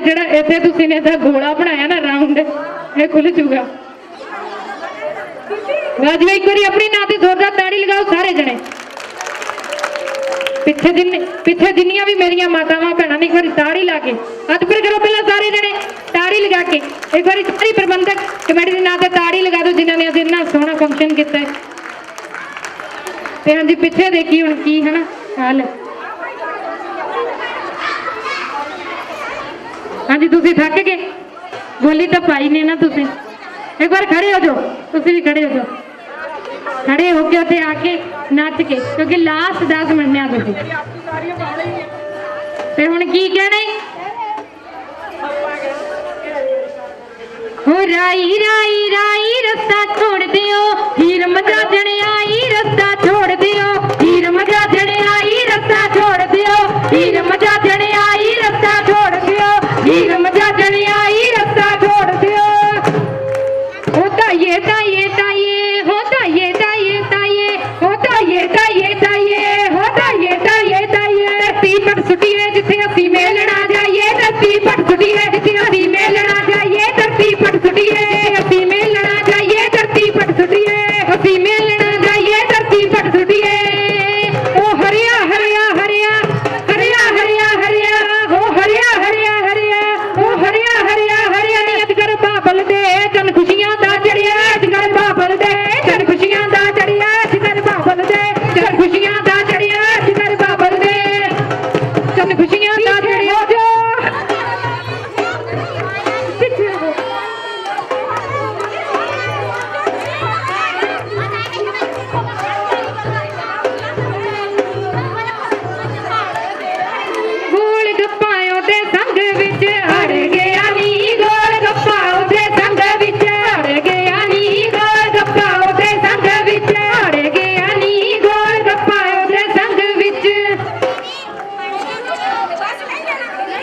ਨਾਲੇ ਜਿਹੜਾ ਇੱਥੇ ਤੁਸੀਂ ਨੇ ਇਹਦਾ ਗੋਲਾ ਬਣਾਇਆ ਨਾ ਰਾਉਂਡ ਇਹ ਖੁੱਲ ਜੂਗਾ ਰਾਜਵੇ ਇੱਕ ਵਾਰੀ ਆਪਣੀ ਨਾਂ ਤੇ ਜ਼ੋਰਦਾਰ ਤਾੜੀ ਲਗਾਓ ਸਾਰੇ ਜਣੇ। ਪਿੱਛੇ ਜਿੰਨੇ ਪਿੱਛੇ ਜਿੰਨੀਆਂ ਵੀ ਮੇਰੀਆਂ ਮਾਤਾਵਾਂ, ਭੈਣਾਂ ਨੇ ਇੱਕ ਵਾਰੀ ਤਾੜੀ ਲਾ ਕੇ, ਹੱਥ ਫਿਰ ਕਰੋ ਪਹਿਲਾਂ ਸਾਰੇ ਜਣੇ, ਤਾੜੀ ਲਗਾ ਕੇ। ਇੱਕ ਵਾਰੀ ਸਾਰੀ ਪ੍ਰਬੰਧਕ ਕਮੇਟੀ ਦੇ ਨਾਂ ਤੇ ਤਾੜੀ ਲਗਾ ਦਿਓ, ਜਿਨ੍ਹਾਂ ਨੇ ਅੱਜ ਇੰਨਾ ਸੋਹਣਾ ਫੰਕਸ਼ਨ ਕੀਤਾ ਹੈ। ਤੇ ਹਾਂਜੀ, ਪਿੱਛੇ ਦੇਖੀ ਹੁਣ ਕੀ, ਹਨਾ? ਨਾ ਹਾਲ ਹਾਂਜੀ, ਤੁਸੀਂ ਥੱਕ ਗਏ? ਗੋਲੀ ਤਾਂ ਪਾਈ ਨੇ ਨਾ ਤੁਸੀਂ। ਇੱਕ ਵਾਰ ਖੜੇ ਹੋ ਜਾਓ। ਤੁਸੀਂ ਵੀ ਖੜੇ ਹੋ ਜਾਓ। ਖੜੇ ਹੋ ਕੇ ਉੱਥੇ ਆ ਕੇ ਨੱਚ ਕੇ, ਕਿਉਂਕਿ ਲਾਸਟ 10 ਮਿੰਟ ਨੇ ਆ ਤੁਸੀਂ ਤੇ ਹੁਣ ਕੀ ਕਹਿਣਾ ਈ? ਹੋ ਰਾਈ ਰਾਈ ਰਾਈ, ਰਸਤਾ ਛੋੜ ਦਿਓ। ਹੀਰ ਮਜਾਜਣ ਆਈ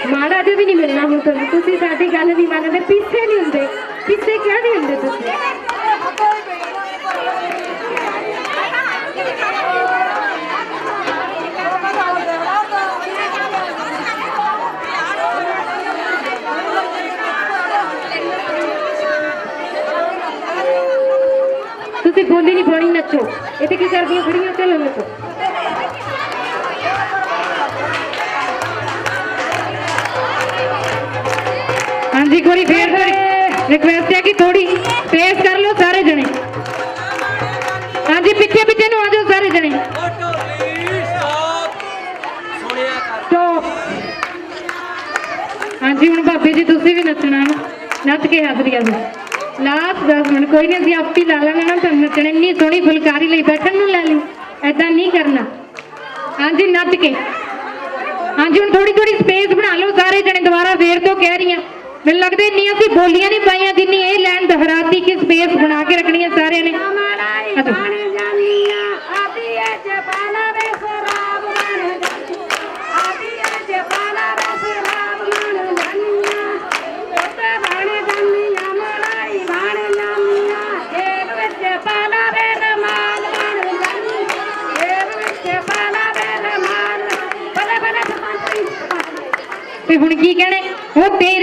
ਮਾੜਾ ਜਿਹਾ ਵੀ ਨਹੀਂ ਮਿਲਣਾ ਹੁਣ ਤੁਹਾਨੂੰ ਤੁਸੀਂ ਸਾਡੀ ਗੱਲ ਨਹੀਂ ਮੰਨਦੇ ਪਿੱਛੇ ਨਹੀਂ ਹੁੰਦੇ ਪਿੱਛੇ ਕਿਉਂ ਨਹੀਂ ਹੁੰਦੇ ਤੁਸੀਂ ਤੁਸੀਂ ਬੋਲੀ ਨਹੀਂ ਪਾਣੀ ਨੱਚੋ ਇਹ ਤੇ ਕੀ ਕਰਦੀਆਂ ਖੜੀਆਂ ਚਲੋ ਨੱਚੋ ਹਾਂਜੀ ਇੱਕ ਵਾਰੀ ਫੇਰ ਰਿਕਵੈਸਟ ਹੈ ਕਿ ਥੋੜੀ ਸਪੇਸ ਕਰ ਲਓ ਸਾਰੇ ਜਣੇ। ਹਾਂਜੀ, ਪਿੱਛੇ ਪਿੱਛੇ ਨੂੰ ਆ ਜਾਓ ਸਾਰੇ ਜਣੇ। ਹਾਂਜੀ, ਹੁਣ ਭਾਬੀ ਜੀ, ਤੁਸੀਂ ਵੀ ਨੱਚਣਾ ਨੱਚ ਕੇ ਹਾਜ਼ਰੀ ਆ ਜਾਓ ਲਾਸਟ 10 ਮਿੰਟ, ਕੋਈ ਨਹੀਂ, ਅਸੀਂ ਆਪੀ ਲਾ ਲਾਂਗੇ ਨਾ ਤੁਹਾਨੂੰ ਨੱਚਣ, ਇੰਨੀ ਸੋਹਣੀ ਫੁਲਕਾਰੀ ਲਈ ਬੈਠਣ ਨੂੰ ਲੈ ਲਈ। ਐਦਾਂ ਨਹੀਂ ਕਰਨਾ। ਹਾਂਜੀ, ਨੱਚ ਕੇ। ਹਾਂਜੀ, ਹੁਣ ਥੋੜੀ ਥੋੜੀ ਸਪੇਸ ਬਣਾ ਲਓ, ਸਾਰੇ ਜਣੇ ਦੁਬਾਰਾ ਫੇਰ ਤੋਂ ਕਹਿ ਰਹੀ ਰਹੀਆਂ। ਮੈਨੂੰ ਲੱਗਦਾ ਇੰਨੀਆਂ ਅਸੀਂ ਬੋਲੀਆਂ ਨਹੀਂ ਪਾਈਆਂ ਜਿੰਨੀ ਇਹ ਲਾਈਨ ਦੁਹਰਾਤੀ ਕਿ ਸਪੇਸ ਬਣਾ ਕੇ ਰੱਖਣੀਆਂ ਸਾਰਿਆਂ ਨੇ। ਤੇ ਹੁਣ ਕੀ ਕਹਿਣੇ? ਉਹ ਤੇਰੇ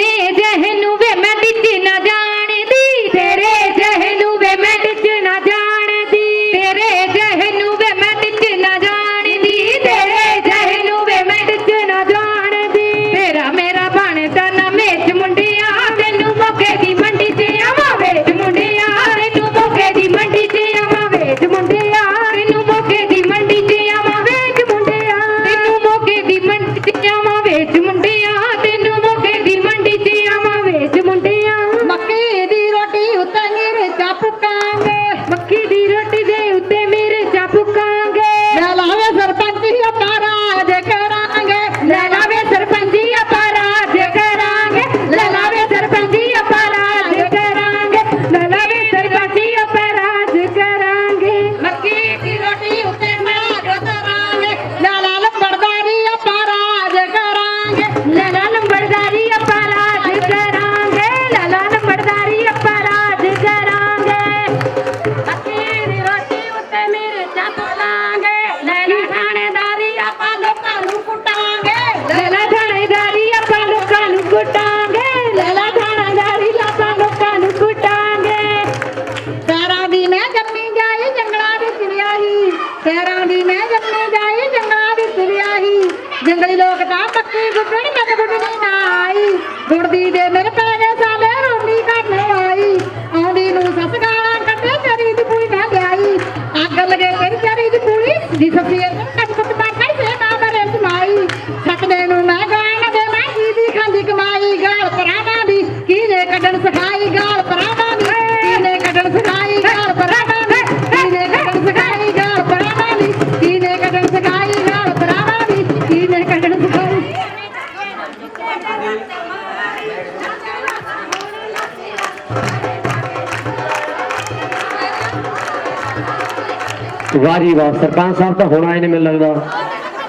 ਜੀ ਵਾਹ ਸਰਪੰਚ ਸਾਹਿਬ ਤਾਂ ਹੋਣਾ ਆਏ ਮੈਨੂੰ ਲੱਗਦਾ।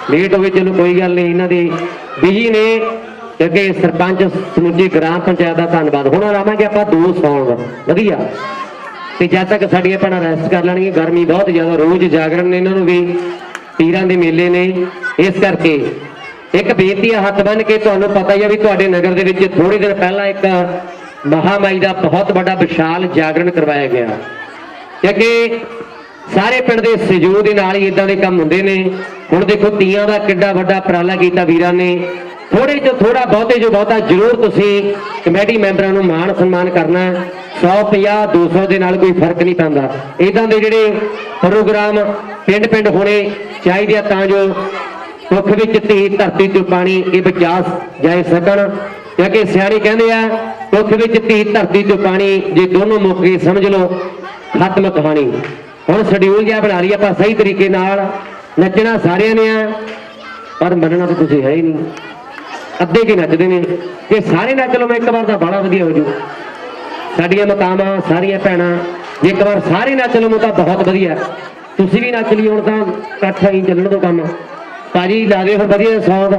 ਲੇਟ ਹੋ ਚਲੋ ਕੋਈ ਗੱਲ ਨਹੀਂ, ਇਹਨਾਂ ਦੀ ਬਿਜ਼ੀ ਨੇ ਅੱਗੇ ਸਰਪੰਚ ਸਮੁੱਚੀ ਗ੍ਰਾਮ ਪੰਚਾਇਤ ਦਾ ਧੰਨਵਾਦ। ਹੁਣ ਆਵਾਂਗੇ ਆਪਾਂ ਦੋ ਸੌਂਗ ਵਧੀਆ। ਤੇ ਜਦ ਤੱਕ ਸਾਡੀਆਂ ਭੈਣਾਂ ਰੈਸਟ ਕਰ ਲੈਣਗੀਆਂ, ਗਰਮੀ ਬਹੁਤ ਜ਼ਿਆਦਾ, ਰੋਜ਼ ਜਾਗਰਣ ਨੇ ਇਹਨਾਂ ਨੂੰ ਵੀ, ਪੀਰਾਂ ਦੇ ਮੇਲੇ ਨੇ। ਇਸ ਕਰਕੇ ਇੱਕ ਬੇਨਤੀ ਆ, ਹੱਥ ਬੰਨ ਕੇ ਤੁਹਾਨੂੰ ਪਤਾ ਹੀ ਆ ਵੀ ਤੁਹਾਡੇ ਨਗਰ ਦੇ ਵਿੱਚ ਥੋੜੇ ਦਿਨ ਪਹਿਲਾਂ ਇੱਕ ਮਹਾਮਾਈ ਦਾ ਬਹੁਤ ਵੱਡਾ ਵਿਸ਼ਾਲ ਜਾਗਰਣ ਕਰਵਾਇਆ ਗਿਆ। ਕਿਉਂਕਿ ਸਾਰੇ ਪਿੰਡ ਦੇ ਸਹਿਯੋਗ ਦੇ ਨਾਲ ਹੀ ਇਦਾਂ ਦੇ ਕੰਮ ਹੁੰਦੇ ਨੇ। ਹੁਣ ਦੇਖੋ ਤੀਆਂ ਦਾ ਕਿੱਡਾ ਵੱਡਾ ਉਪਰਾਲਾ ਕੀਤਾ ਵੀਰਾਂ ਨੇ। ਥੋੜੇ ਜੋ ਥੋੜਾ ਬਹੁਤੇ ਜੋ ਬਹੁਤਾ ਜ਼ਰੂਰ ਤੁਸੀਂ ਕਮੇਟੀ ਮੈਂਬਰਾਂ ਨੂੰ ਮਾਣ ਸਨਮਾਨ ਕਰਨਾ। 150 200 ਦੇ ਨਾਲ ਕੋਈ ਫ਼ਰਕ ਨਹੀਂ ਪੈਂਦਾ। ਇਦਾਂ ਦੇ ਜਿਹੜੇ ਪ੍ਰੋਗਰਾਮ ਪਿੰਡ ਪਿੰਡ ਹੋਣੇ ਚਾਹੀਦੇ ਆ, ਤਾਂ ਜੋ ਸੁੱਖ ਵਿੱਚ ਧੀ ਧਰਤੀ ਤੋਂ ਪਾਣੀ ਇਹ ਬਚਾ ਜਾਏ ਸਕਣ ਕਿਉਂਕਿ ਸਿਆਣੇ ਕਹਿੰਦੇ ਆ ਸੁੱਖ ਵਿੱਚ ਧੀ ਧਰਤੀ ਤੋਂ ਪਾਣੀ ਜੇ ਦੋਨੋਂ ਮੁੱਕ ਗਏ, ਸਮਝ ਲਓ, ਖਤਮ ਕਹਾਣੀ। ਹੁਣ ਸ਼ਡਿਊਲ ਜਿਹਾ ਬਣਾ ਲਈ ਆਪਾਂ ਸਹੀ ਤਰੀਕੇ ਨਾਲ। ਨੱਚਣਾ ਸਾਰਿਆਂ ਨੇ ਆ, ਪਰ ਮੰਨਣਾ ਤਾਂ ਤੁਸੀਂ ਹੈ ਹੀ ਨਹੀਂ। ਅੱਧੇ ਕੀ ਨੱਚਦੇ ਨੇ। ਜੇ ਸਾਰੇ ਨੱਚ ਲਓ ਮੈਂ ਇੱਕ ਵਾਰ ਤਾਂ ਬੜਾ ਵਧੀਆ ਹੋ ਜੂ। ਸਾਡੀਆਂ ਮਕਾਮਾਂ ਸਾਰੀਆਂ ਭੈਣਾਂ, ਜੇ ਇੱਕ ਵਾਰ ਸਾਰੇ ਨੱਚ ਲਓ ਤਾਂ ਬਹੁਤ ਵਧੀਆ। ਤੁਸੀਂ ਵੀ ਨੱਚ ਲਈ ਹੁਣ ਤਾਂ ਇਕੱਠਾ ਹੀ ਚੱਲਣ ਤੋਂ ਕੰਮ। ਭਾਜੀ, ਲਾ ਦਿਓ ਫਿਰ ਵਧੀਆ ਸੌਂਗ